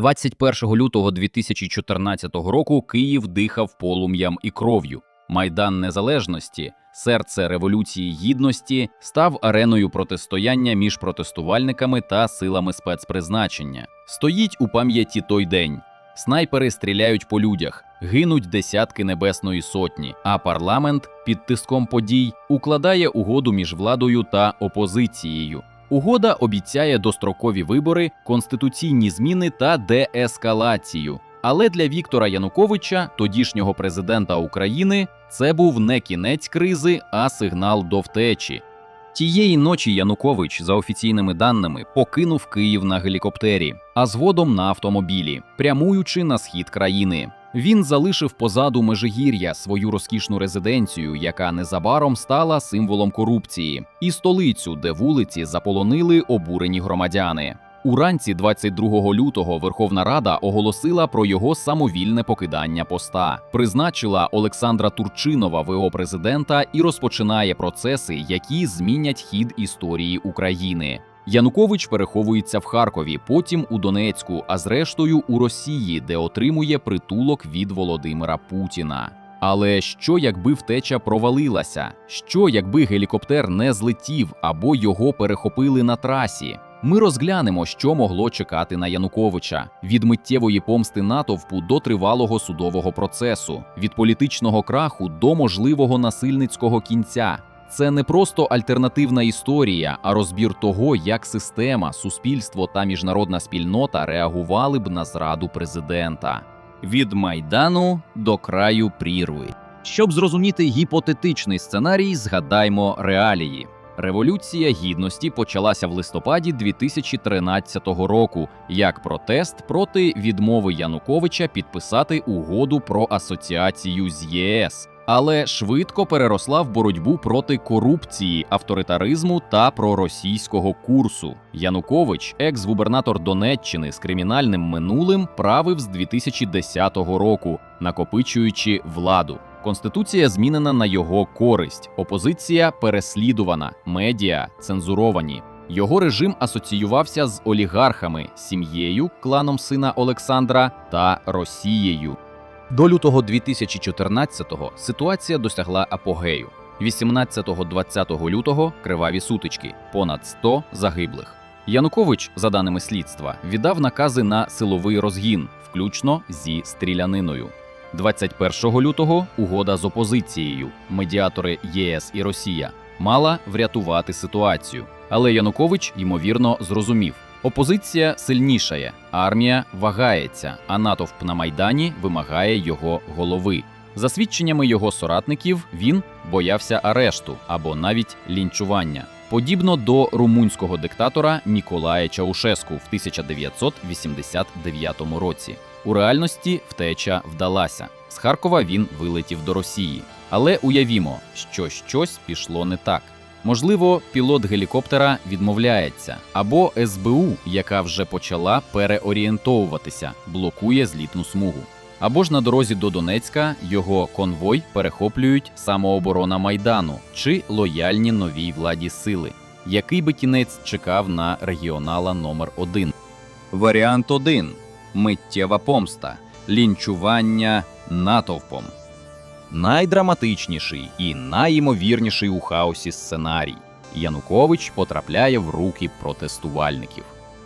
21 лютого 2014 року Київ дихав полум'ям і кров'ю. Майдан Незалежності, серце революції гідності, став ареною протистояння між протестувальниками та силами спецпризначення. Стоїть у пам'яті той день. Снайпери стріляють по людях, гинуть десятки небесної сотні. А парламент під тиском подій укладає угоду між владою та опозицією. Угода обіцяє дострокові вибори, конституційні зміни та деескалацію. Але для Віктора Януковича, тодішнього президента України, це був не кінець кризи, а сигнал до втечі. Тієї ночі Янукович, за офіційними даними, покинув Київ на гелікоптері, а згодом на автомобілі, прямуючи на схід країни. Він залишив позаду Межигір'я свою розкішну резиденцію, яка незабаром стала символом корупції, і столицю, де вулиці заполонили обурені громадяни. Уранці 22 лютого Верховна Рада оголосила про його самовільне покидання поста, призначила Олександра Турчинова ВО президента і розпочинає процеси, які змінять хід історії України. Янукович переховується в Харкові, потім у Донецьку, а зрештою у Росії, де отримує притулок від Володимира Путіна. Але що якби втеча провалилася? Що якби гелікоптер не злетів або його перехопили на трасі? Ми розглянемо, що могло чекати на Януковича від миттєвої помсти натовпу до тривалого судового процесу, від політичного краху до можливого насильницького кінця. Це не просто альтернативна історія, а розбір того, як система, суспільство та міжнародна спільнота реагували б на зраду президента. Від майдану до краю прірви. Щоб зрозуміти гіпотетичний сценарій, згадаймо реалії. Революція гідності почалася в листопаді 2013 року як протест проти відмови Януковича підписати угоду про асоціацію з ЄС, але швидко переросла в боротьбу проти корупції, авторитаризму та проросійського курсу. Янукович, екс-губернатор Донеччини з кримінальним минулим, правив з 2010 року, накопичуючи владу. Конституція змінена на його користь, опозиція переслідувана, медіа цензуровані. Його режим асоціювався з олігархами, сім'єю, кланом сина Олександра та Росією. До лютого 2014-го ситуація досягла апогею. 18-20 лютого криваві сутички, понад 100 загиблих. Янукович, за даними слідства, віддав накази на силовий розгін, включно зі стріляниною. 21 лютого угода з опозицією, медіатори ЄС і Росія, мала врятувати ситуацію. Але Янукович, ймовірно, зрозумів: опозиція сильнішає, армія вагається, а натовп на майдані вимагає його голови. За свідченнями його соратників, він боявся арешту або навіть лінчування, подібно до румунського диктатора Ніколая Чаушеску в 1989 році. У реальності втеча вдалася. З Харкова він вилетів до Росії. Але уявімо, що щось пішло не так. Можливо, пілот гелікоптера відмовляється, або СБУ, яка вже почала переорієнтовуватися, блокує злітну смугу. Або ж на дорозі до Донецька його конвой перехоплюють самооборона майдану чи лояльні новій владі сили. Який би кінець чекав на регіонала номер 1 Варіант 1. Миттєва помста, лінчування натовпом. Найдраматичніший і найімовірніший у хаосі сценарій. Янукович потрапляє в руки протестувальників.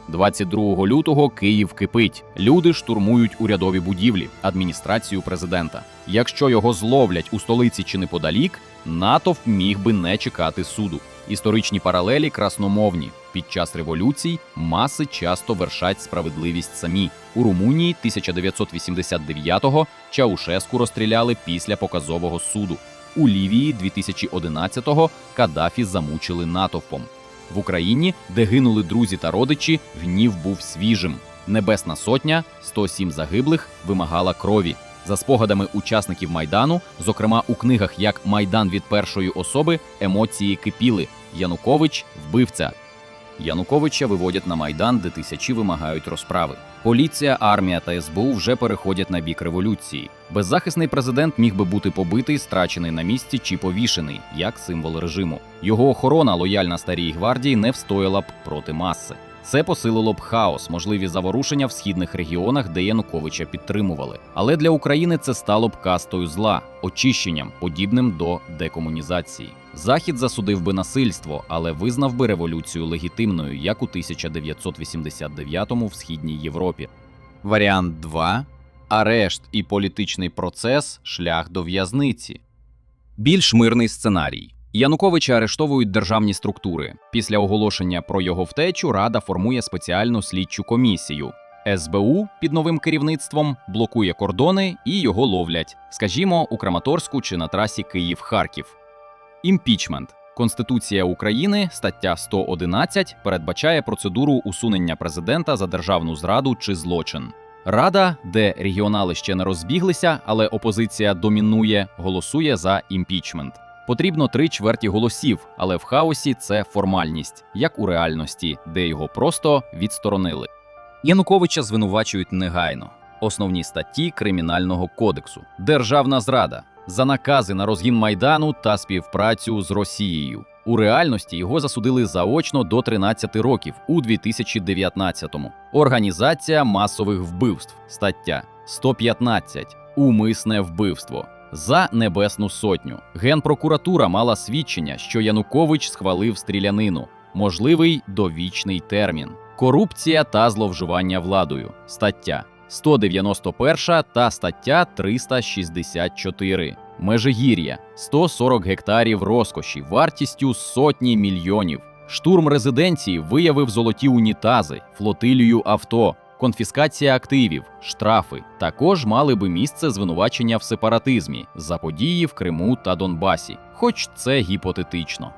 22 лютого Київ кипить. Люди штурмують урядові будівлі, адміністрацію президента. Якщо його зловлять у столиці чи неподалік, натовп міг би не чекати суду. Історичні паралелі красномовні. Під час революцій маси часто вершать справедливість самі. У Румунії 1989-го Чаушеску розстріляли після показового суду. У Лівії 2011-го Каддафі замучили натовпом. В Україні, де гинули друзі та родичі, гнів був свіжим. Небесна сотня, 107 загиблих, вимагала крові. За спогадами учасників майдану, зокрема у книгах як Майдан від першої особи, емоції кипіли. Янукович вбивця. Януковича виводять на майдан, де тисячі вимагають розправи. Поліція, армія та СБУ вже переходять на бік революції. Беззахисний президент міг би бути побитий, страчений на місці чи повішений, як символ режиму. Його охорона, лояльна старій гвардії, не встояла б проти маси. Це посилило б хаос, можливі заворушення в східних регіонах, де Януковича підтримували. Але для України це стало б кастою зла, очищенням, подібним до декомунізації. Захід засудив би насильство, але визнав би революцію легітимною, як у 1989-му в східній Європі. Варіант 2. Арешт і політичний процес шлях до в'язниці. Більш мирний сценарій. Януковича арештовують державні структури. Після оголошення про його втечу Рада формує спеціальну слідчу комісію. СБУ під новим керівництвом блокує кордони і його ловлять, скажімо, у Краматорську чи на трасі Київ-Харків. Імпічмент. Конституція України, стаття 111, передбачає процедуру усунення президента за державну зраду чи злочин. Рада, де регіонали ще не розбіглися, але опозиція домінує, голосує за імпічмент. Потрібно три чверті голосів, але в хаосі це формальність, як у реальності, де його просто відсторонили. Януковича звинувачують негайно. Основні статті Кримінального кодексу: державна зрада за накази на розгін майдану та співпрацю з Росією. У реальності його засудили заочно до 13 років у 2019-му. Організація масових вбивств. Стаття 115. Умисне вбивство. За небесну сотню генпрокуратура мала свідчення, що Янукович схвалив стрілянину, можливий довічний термін, корупція та зловживання владою. Стаття 191 та стаття 364. Межигір'я 140 гектарів розкоші вартістю сотні мільйонів. Штурм резиденції виявив золоті унітази, флотилію авто, конфіскація активів, штрафи. Також мали би місце звинувачення в сепаратизмі за події в Криму та Донбасі, хоч це гіпотетично.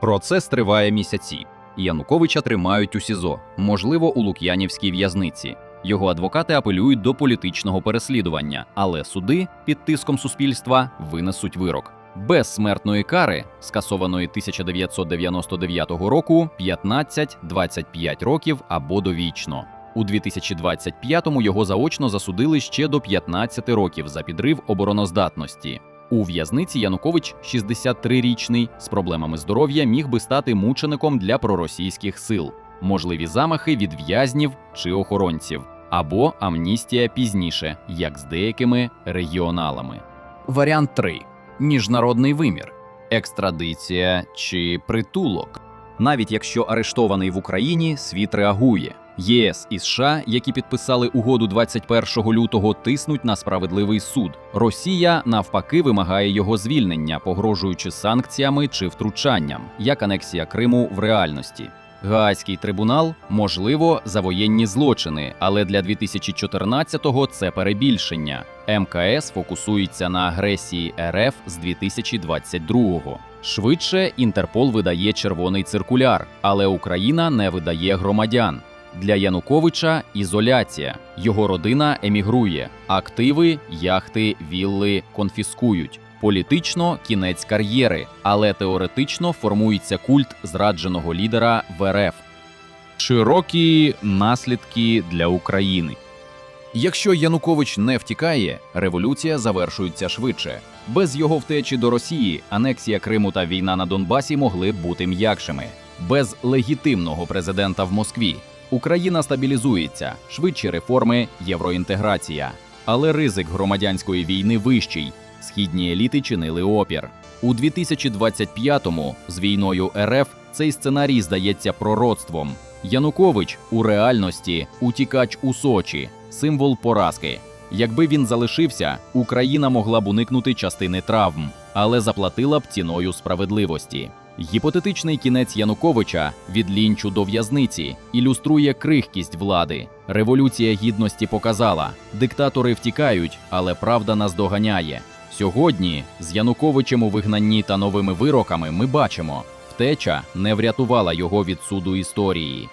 Процес триває місяці. Януковича тримають у СІЗО, можливо, у Лук'янівській в'язниці. Його адвокати апелюють до політичного переслідування, але суди під тиском суспільства винесуть вирок. Без смертної кари, скасованої 1999 року, 15-25 років або довічно. У 2025-му його заочно засудили ще до 15 років за підрив обороноздатності. У в'язниці Янукович, 63-річний, з проблемами здоров'я, міг би стати мучеником для проросійських сил, можливі замахи від в'язнів чи охоронців, або амністія пізніше, як з деякими регіоналами. Варіант 3. Міжнародний вимір, екстрадиція чи притулок. Навіть якщо арештований в Україні, світ реагує. ЄС і США, які підписали угоду 21 лютого, тиснуть на справедливий суд. Росія навпаки вимагає його звільнення, погрожуючи санкціями чи втручанням, як анексія Криму в реальності. Гаазький трибунал можливо за воєнні злочини, але для 2014-го це перебільшення. МКС фокусується на агресії РФ з 2022-го. Швидше Інтерпол видає червоний циркуляр, але Україна не видає громадян. Для Януковича ізоляція. Його родина емігрує. Активи, яхти, вілли конфіскують. Політично кінець кар'єри, але теоретично формується культ зрадженого лідера в РФ. Широкі наслідки для України. Якщо Янукович не втікає, революція завершується швидше. Без його втечі до Росії анексія Криму та війна на Донбасі могли б бути м'якшими. Без легітимного президента в Москві Україна стабілізується, швидші реформи, євроінтеграція. Але ризик громадянської війни вищий. Східні еліти чинили опір. У 2025-му з війною РФ цей сценарій здається пророцтвом. Янукович у реальності утікач у Сочі, символ поразки. Якби він залишився, Україна могла б уникнути частини травм, але заплатила б ціною справедливості. Гіпотетичний кінець Януковича від лінчу до в'язниці ілюструє крихкість влади. Революція гідності показала: диктатори втікають, але правда наздоганяє. Сьогодні з Януковичем у вигнанні та новими вироками ми бачимо, втеча не врятувала його від суду історії.